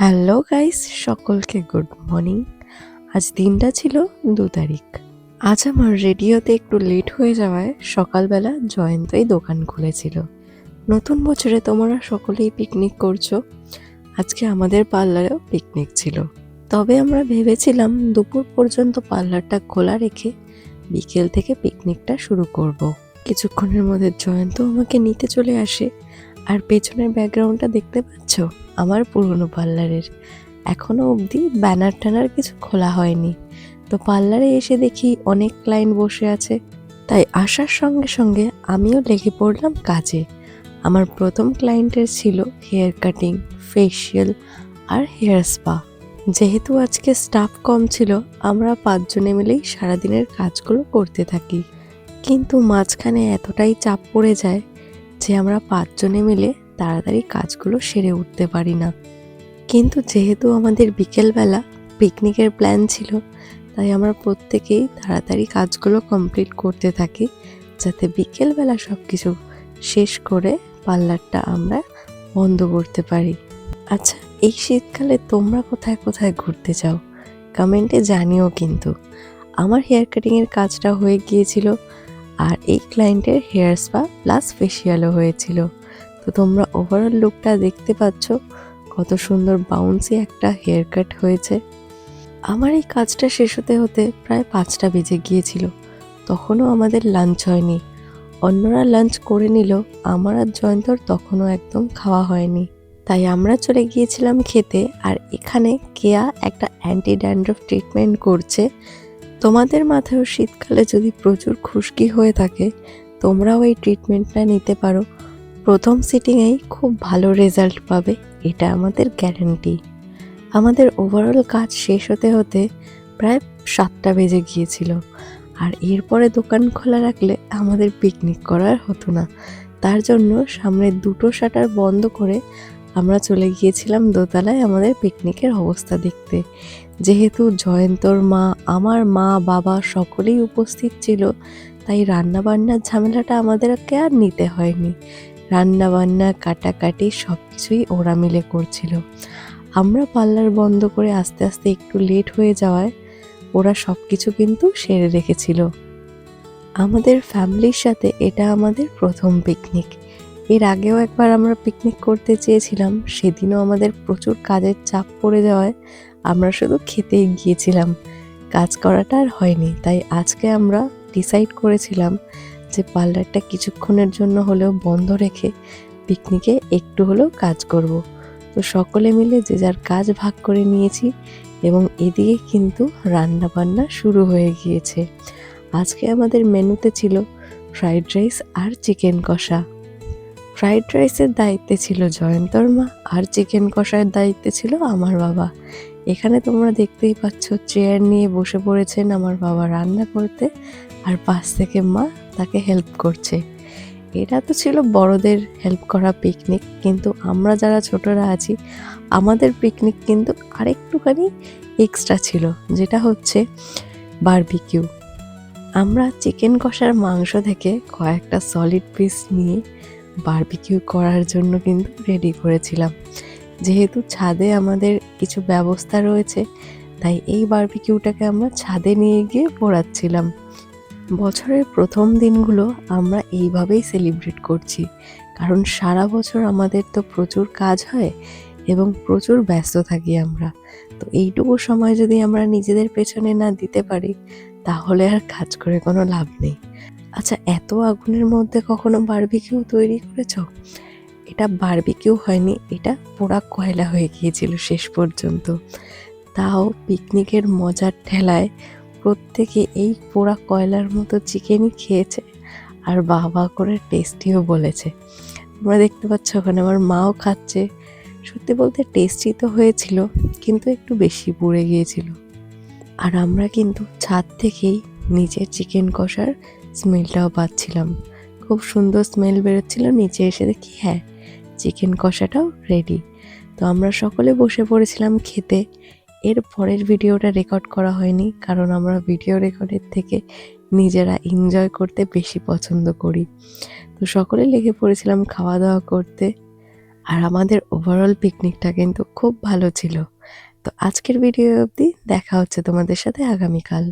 Hello guys, সকলকে good morning. আজ দিনটা ছিল দু তারিখ। আজ আমার রেডিওতে একটু লেট হয়ে যাওয়ায় সকালবেলা জয়ন্তই দোকান খুলেছিল। নতুন বছরে তোমরা সকলেই পিকনিক করছ। আজকে আমাদের পার্লারেও পিকনিক ছিল। তবে আমরা ভেবেছিলাম দুপুর পর্যন্ত পার্লারটা খোলা রেখে বিকেল থেকে পিকনিকটা শুরু করব। কিছুক্ষণের মধ্যে জয়ন্ত আমাকে নিতে চলে আসে। আর পেছনের ব্যাকগ্রাউন্ডটা দেখতে পাচ্ছ? আমার পুরনো পার্লারের। এখনও অবধি ব্যানার ট্যানার কিছু খোলা হয়নি। তো পার্লারে এসে দেখি অনেক ক্লায়েন্ট বসে আছে। তাই আসার সঙ্গে সঙ্গে আমিও লেগে পড়লাম কাজে। আমার প্রথম ক্লায়েন্টের ছিল হেয়ার কাটিং ফেসিয়াল আর হেয়ার স্পা। যেহেতু আজকে স্টাফ কম ছিল, আমরা পাঁচজনে মিলেই সারাদিনের কাজগুলো করতে থাকি। কিন্তু মাঝখানে এতটাই চাপ পড়ে যায় যে আমরা পাঁচজনে মিলে তাড়াতাড়ি কাজগুলো সেরে উঠতে পারি না। কিন্তু যেহেতু আমাদের বিকেলবেলা পিকনিকের প্ল্যান ছিল, তাই আমরা প্রত্যেকেই তাড়াতাড়ি কাজগুলো কমপ্লিট করতে থাকি, যাতে বিকেলবেলা সব কিছু শেষ করে পার্লারটা আমরা বন্ধ করতে পারি। আচ্ছা এই শীতকালে তোমরা কোথায় কোথায় ঘুরতে যাও কমেন্টে জানিও কিন্তু। আমার হেয়ার কাটিংয়ের কাজটা হয়ে গিয়েছিল আর এই ক্লায়েন্টের হেয়ার স্পা প্লাস ফেসিয়ালও হয়েছিল। তো তোমরা ওভারঅল লুকটা দেখতে পাচ্ছ, কত সুন্দর বাউন্সি একটা হেয়ার কাট হয়েছে। আমার এই কাজটা শেষ হতে হতে প্রায় পাঁচটা বেজে গিয়েছিল। তখনও আমাদের লাঞ্চ হয়নি। অন্যরা লাঞ্চ করে নিল, আমার আর জয়ন্তর তখনও একদম খাওয়া হয়নি। তাই আমরা চলে গিয়েছিলাম খেতে, আর এখানে কেয়া একটা অ্যান্টি ড্যান্ড্রফ ট্রিটমেন্ট করছে। তোমাদের মাথায়ও শীতকালে যদি প্রচুর খুশকি হয়ে থাকে, তোমরাও এই ট্রিটমেন্টটা নিতে পারো। প্রথম সিটিংয়েই খুব ভালো রেজাল্ট পাবে, এটা আমাদের গ্যারান্টি আমাদের ওভারঅল কাজ শেষ হতে হতে প্রায় সাতটা বেজে গিয়েছিল। আর এরপরে দোকান খোলা রাখলে আমাদের পিকনিক করার হতো না। তার জন্য সামনের দুটো শাটার বন্ধ করে আমরা চলে গিয়েছিলাম দোতলায় আমাদের পিকনিকের অবস্থা দেখতে। যেহেতু জয়ন্তর মা, আমার মা, বাবা সকলেই উপস্থিত ছিল, তাই রান্না বান্নার ঝামেলাটা আমাদেরকে আর নিতে হয়নি। রান্না বান্না কাটাকাটি সব কিছুই ওরা মিলে করছিল। আমরা পার্লার বন্ধ করে আস্তে আস্তে একটু লেট হয়ে যাওয়ায় ওরা সব কিছু কিন্তু সেরে রেখেছিল। আমাদের ফ্যামিলির সাথে এটা আমাদের প্রথম পিকনিক। এর আগেও একবার আমরা পিকনিক করতে চেয়েছিলাম, সেদিনও আমাদের প্রচুর কাজের চাপ পড়ে যাওয়ায় আমরা শুধু খেতেই গিয়েছিলাম। কাজ করাটা আর হয়নি, তাই আজকে আমরা ডিসাইড করেছিলাম যে পার্লারটা কিছুক্ষণের জন্য হলেও বন্ধ রেখে পিকনিকে একটু হলেও কাজ করব। তো সকলে মিলে যে যার কাজ ভাগ করে নিয়েছি এবং এদিকে কিন্তু রান্না বান্না শুরু হয়ে গিয়েছে। আজকে আমাদের মেনুতে ছিল ফ্রাইড রাইস আর চিকেন কষা। ফ্রাইড রাইসের দায়িত্বে ছিল জয়ন্তর মা আর চিকেন কষার দায়িত্বে ছিল আমার বাবা। এখানে তোমরা দেখতেই পাচ্ছ চেয়ার নিয়ে বসে পড়েছেন আমার বাবা রান্না করতে আর পাশ থেকে মা তাকে হেল্প করছে। এটা তো ছিল বড়দের হেল্প করা পিকনিক কিন্তু আমরা যারা ছোটরা আছি, আমাদের পিকনিক কিন্তু আরেকটুখানি এক্সট্রা ছিল, যেটা হচ্ছে বারবিকিউ আমরা চিকেন কষার মাংস থেকে কয়েকটা সলিড পিস নিয়ে বারবিকিউ করার জন্য কিন্তু রেডি করেছিলাম। যেহেতু ছাদে আমাদের কিছু ব্যবস্থা রয়েছে, তাই এই বারবিকিউটাকে আমরা ছাদে নিয়ে গিয়ে পোড়াচ্ছিলাম। বছরের প্রথম দিনগুলো আমরা এইভাবেই সেলিব্রেট করছি, কারণ সারা বছর আমাদের তো প্রচুর কাজ হয় এবং প্রচুর ব্যস্ত থাকি আমরা। তো এইটুকু সময় যদি আমরা নিজেদের পেছনে না দিতে পারি, তাহলে আর কাজ করে কোনো লাভ নেই। আচ্ছা এত আগুনের মধ্যে কখনো বারবিকিউ তৈরি করেছ? এটা বারবিকিউ হয়নি, এটা পোড়া কয়লা হয়ে গিয়েছিল শেষ পর্যন্ত। তাও পিকনিকের মজার ঠেলায় প্রত্যেকে এই পোড়া কয়লার মতো চিকেনই খেয়েছে আর বাবা করে টেস্টিও বলেছে। তোমরা দেখতে পাচ্ছ, ওখানে আমার মাও খাচ্ছে। সত্যি বলতে টেস্টি তো হয়েছিল, কিন্তু একটু বেশি পুড়ে গিয়েছিল। আর আমরা কিন্তু ছাদ থেকেই নিচে চিকেন কষার স্মেলটাও পাচ্ছিলাম। খুব সুন্দর স্মেল বেরোচ্ছিল, নিচে এসে দেখি হ্যাঁ চিকেন কষাটাও রেডি তো আমরা সকলে বসে পড়েছিলাম খেতে। এর পরের ভিডিওটা রেকর্ড করা হয়নি, কারণ আমরা ভিডিও রেকর্ডের থেকে নিজেরা এনজয় করতে বেশি পছন্দ করি। তো সকলে লেগে পড়েছিলাম খাওয়া দাওয়া করতে। আর আমাদের ওভারঅল পিকনিকটা কিন্তু খুব ভালো ছিল। তো আজকের ভিডিও অবধি দেখা হচ্ছে তোমাদের সাথে আগামীকাল।